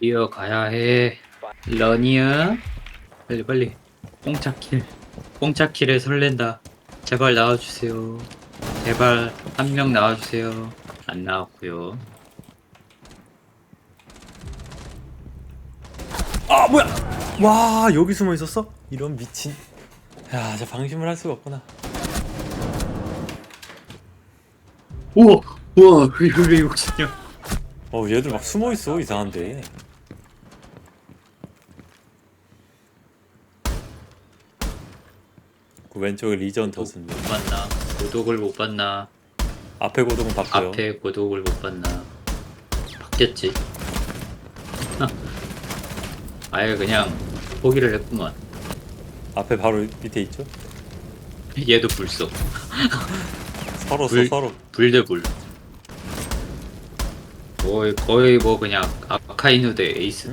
이어가야 해. 러니야. 빨리 빨리. 뽕차킬. 뽕차킬에 설렌다. 제발 나와주세요. 제발 한 명 나와주세요. 안 나왔고요. 아 뭐야? 와 여기 숨어 있었어? 이런 미친. 야, 저 방심을 할 수가 없구나. 우와 우와 왜 욕심이야? 어, 얘들 막 숨어 있어 이상한데. 그 왼쪽에 리전 더스인데 못 봤나? 고독을 못 봤나? 앞에 고동은 봤고요. 앞에 고독을 못 봤나? 바뀌었지. 아예 그냥 포기를 했구만. 앞에 바로 밑에 있죠? 얘도 불쏘. 서로 써 불- 서로. 불대불. 거의 거의 뭐 그냥 아카이누 대 에이스.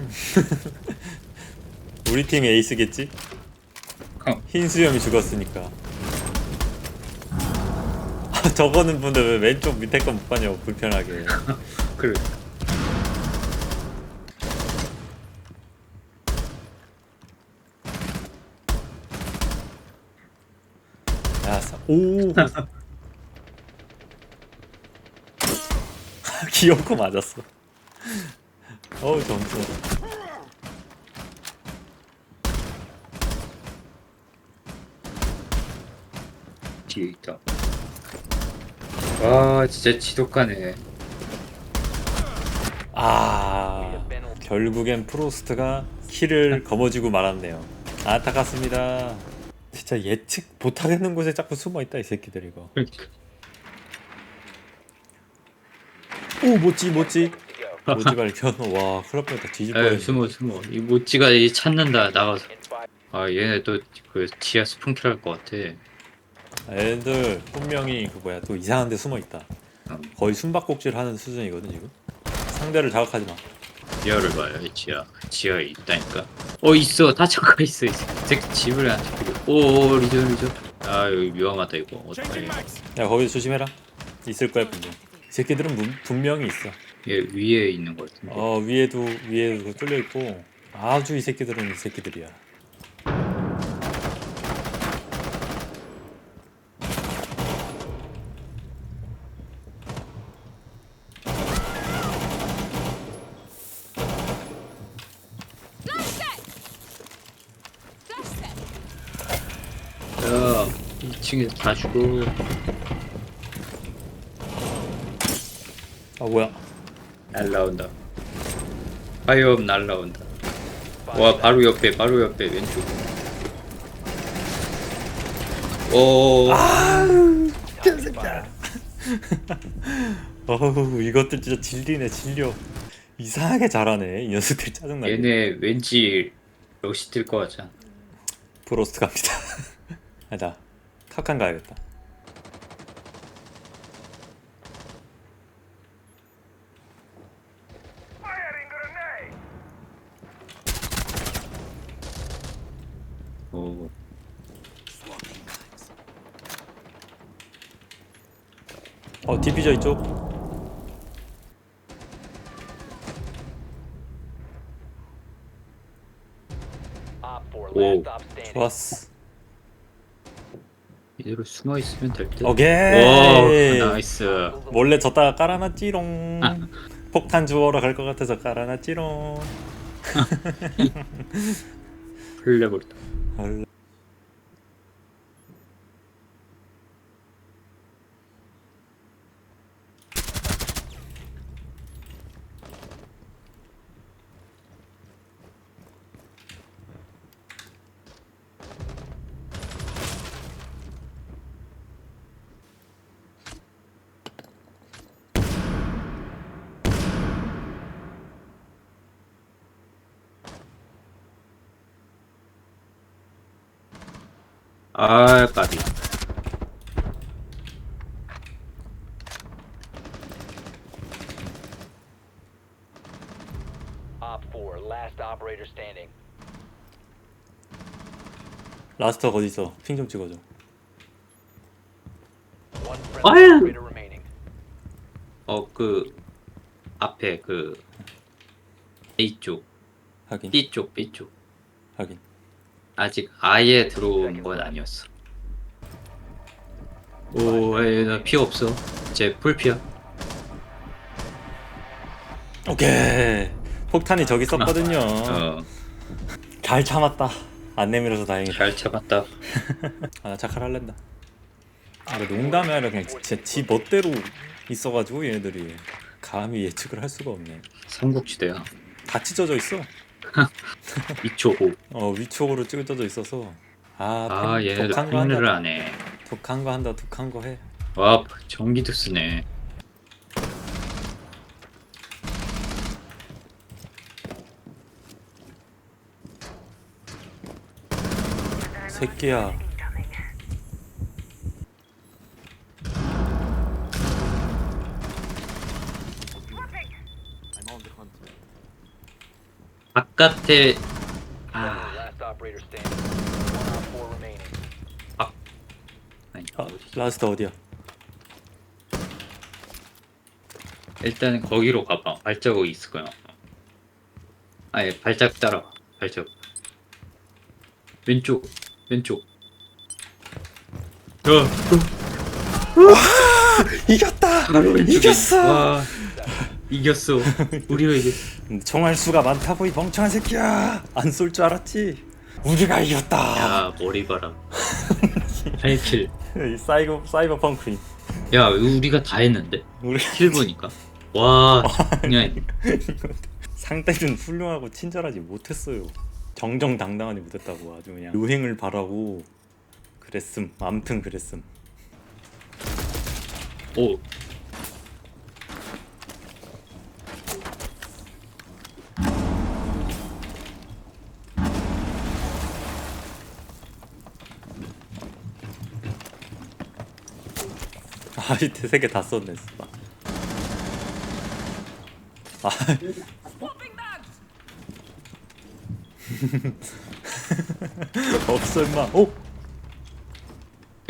우리 팀 에이스겠지? 어. 흰 수염이 죽었으니까. 아, 저거는 근데 왜 왼쪽 밑에 거못 봤냐고 불편하게. 그래. 오. 귀엽고 맞았어. 어우 점수. 뒤에 있다. 와 진짜 지독하네. 아 결국엔 프로스트가 키를 거머쥐고 말았네요. 안타깝습니다. 진짜 예측 못하겠는 곳에 자꾸 숨어 있다 이 새끼들 이거. 그러니까. 오 뭐지 뭐지 뭐지 발견. 와 큰일 뻔했다 에 뻔했네. 숨어 숨어. 이 모찌가 이 찾는다 나가서. 아 얘네 또 그 지하 스폰킬 할 것 같아. 애들 분명히 그 뭐야 또 이상한 데 숨어 있다. 음. 거의 숨바꼭질 하는 수준이거든 지금. 상대를 자극하지 마. 지하를 봐요 이 지하. 지하에 있다니까. 어 있어 다 잠가 있어 있어. 이 새끼 집을 안 지키고. 오 리전 리전. 아 여기 위험하다 이거. 어떡해. 야 거기서 조심해라. 있을 거야 분명. 이 새끼들은 문- 분명히 있어. 얘 위에 있는 것 같은데. 어 위에도 위에도 뚫려 있고 아주 이 새끼들은 이 새끼들이야. 2층에서 다 죽어. 아 뭐야? 날라온다. 파이어 날라온다. 와 바로 옆에 바로 옆에 왼쪽. 오. 어우 이것들 진짜 질리네 질려. 이상하게 잘하네 이 녀석들 짜증나게. 얘네 왠지 러시 뜰것 같잖아. 브로스트 갑니다. 아니다 카칸 가야겠다. 오. 어 디피저 이쪽. 오. 좋았어. 이대로 숨어 있으면 될 듯. 오케이. 오 나이스. 몰래 졌다가 깔아놨지롱. 아. 폭탄 주워러 갈 것 같아서 깔아놨지롱. 흘려버렸다. 헐. 아 까비. Op 4, last operator standing. 라스터 어디 있어? 핑 좀 찍어줘. One friendly 아유. operator remaining. 어 그 앞에 그 A 쪽, 확인 B 쪽, B 쪽. 확인 아직 아예 들어온 건 아니었어. 오, 나피 없어. 제 풀피야. 오케이 폭탄이 저기 썼거든요 어, 잘 참았다 안 내밀어서 다행이다 잘 잡았다. 아나 착할할랜다 아, 이거 농담이 아니라 그냥 진짜 지 멋대로 있어가지고 얘네들이 감히 예측을 할 수가 없네 삼국지대야. 다 찢어져 있어 2초 호. 어 위쪽으로 찢어져 있어서 아, 아, 팬- 얘네들 독한 거 한다 하네. 독한 거 한다 독한 거 해 와, 전기도 쓰네. 새끼야 바깥에 아, Last operator standing. One op four remaining. 아니, 아, 어디? 라스트 어디야 일단 거기로 가봐. 발자국이 있을 거야. 아예 발자국 따라와. 발자국. 왼쪽, 왼쪽. 야, 이겼다 바로 왼쪽에. 이겼어 와, 이겼어. 우리가 이겼어. 총알 수가 많다고 이 멍청한 새끼야 안 쏠 줄 알았지 우리가 이겼다 야, 머리 봐라. 8킬. 이 사이버 사이버 펑크인 야, 우리가 다 했는데. 우리 킬 보니까. 와, 그냥 상대는 훌륭하고 친절하지 못했어요 정정당당하지 못했다고 아주 그냥 유행을 바라고 그랬음 암튼 그랬음 오. 아이 세개 다 썼네 아 없어 임마 오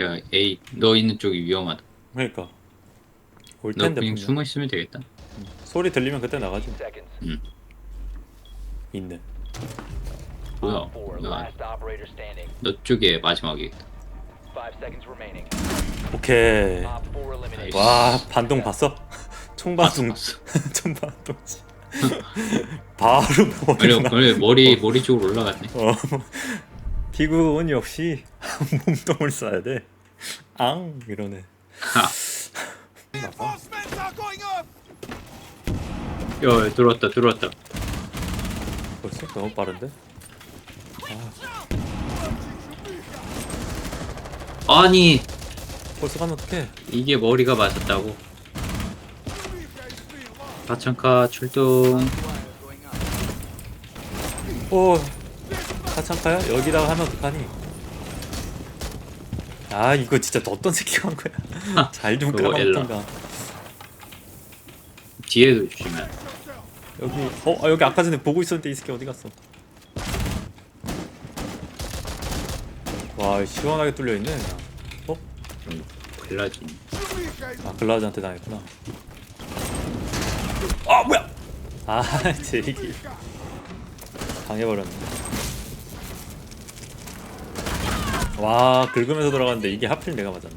야, 에이, 너 있는 쪽이 위험하다. 그러니까 올 너 텐데 그냥 분명. 숨어 있으면 되겠다. 소리 들리면 그때 나가죠 Seconds. 있네 뭐야? Op four. 너, Last operator standing. 너 쪽에 마지막이겠다. Five seconds remaining. 오케이 Op 와 반동 봤어? 총반동 봤어. 총반동치 바로 머리가 그래 머리 머리 쪽으로 올라갔네. 어, 피구는 역시 몸통을 쏴야 돼. 앙 이러네. 하. 야, 들어왔다, 들어왔다. 벌써 너무 빠른데? 아니, 벌써 가면 어떡해? 이게 머리가 맞았다고. 가창카 출동. 오, 사창카야? 여기다가 하면 어떡하니? 아 이거 진짜 어떤 새끼가 한 거야? 잘 좀 그거 엘라. 끌어먹던가. 뒤에도 주시면. 여기 어 아, 여기 아까 전에 보고 있었는데 이 새끼 어디 갔어? 와 시원하게 뚫려 있네. 그냥. 어? 글라진. 아 글라즈한테 당했구나. 아 뭐야? 아 제기 당해버렸네. 와 긁으면서 돌아갔는데 이게 하필 내가 맞았네.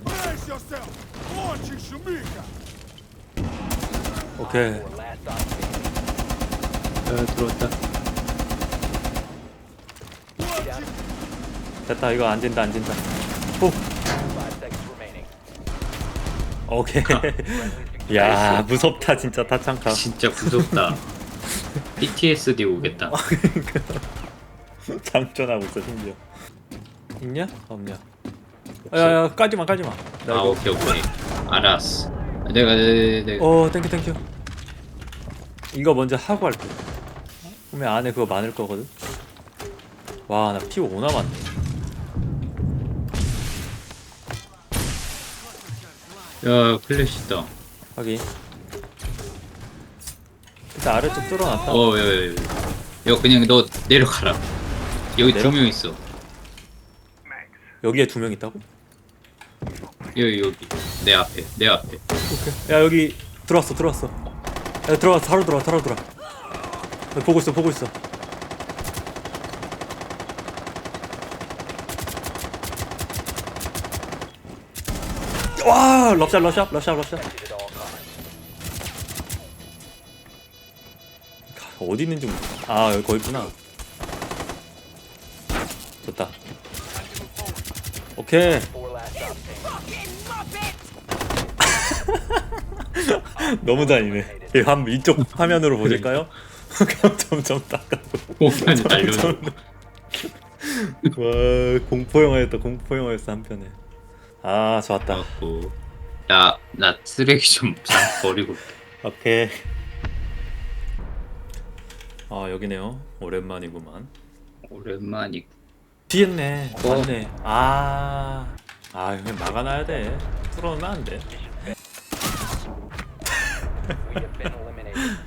오케이. 야, 들어왔다. 됐다 이거 안 진다 안 진다. 오케이. Friendly 야 무섭다 진짜 타창카. 진짜 무섭다. PTSD 오겠다. 장전하고 있어 심지어. 있냐? 없냐? 야야 까지마 까지마. 나 아, 이거 오케이, 오케이. 알았어. 내가, 내가, 내가. 어 땡큐 땡큐 이거 먼저 하고 할게 그러면 안에 그거 많을 거거든 와 나 피5 남았네 야, 클래시 있다. 확인 일단 아래쪽 뚫어놨다 어, 야, 야, 야. 야, 그냥 너 내려가라. 여기 내려? 두 명 있어. 여기에 두 명 있다고? 여기, 여기. 내 앞에, 내 앞에. 오케이 야 여기 들어왔어 들어왔어 야 들어왔어 바로 들어와 바로 들어와 보고 있어 보고 있어 와 럽샷 럽샷 럽샷 럽샷. 어디 있는지 모르... 아 여기 거기 있구나. 좋다. 오케이. 너무 다니네 이 한, 이쪽 화면으로 보실까요? 점점 닦아고. 공판이 달려서 와 공포영화였다. 공포 영화였어 한편에 아 좋았다. 갖고 야나 쓰레기 좀 잘 버리고 오케이. 아 여기네요. 오랜만이구만. 오랜만이 뒤했네. 어. 맞네. 아아 그냥 막아놔야 돼. 뚫어놓으면 안돼. been eliminated.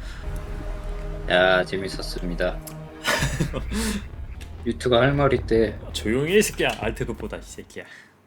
야 재밌었습니다. 유튜브 할 말이 때 조용히 해, 이 새끼야. 알테크보다 이 새끼야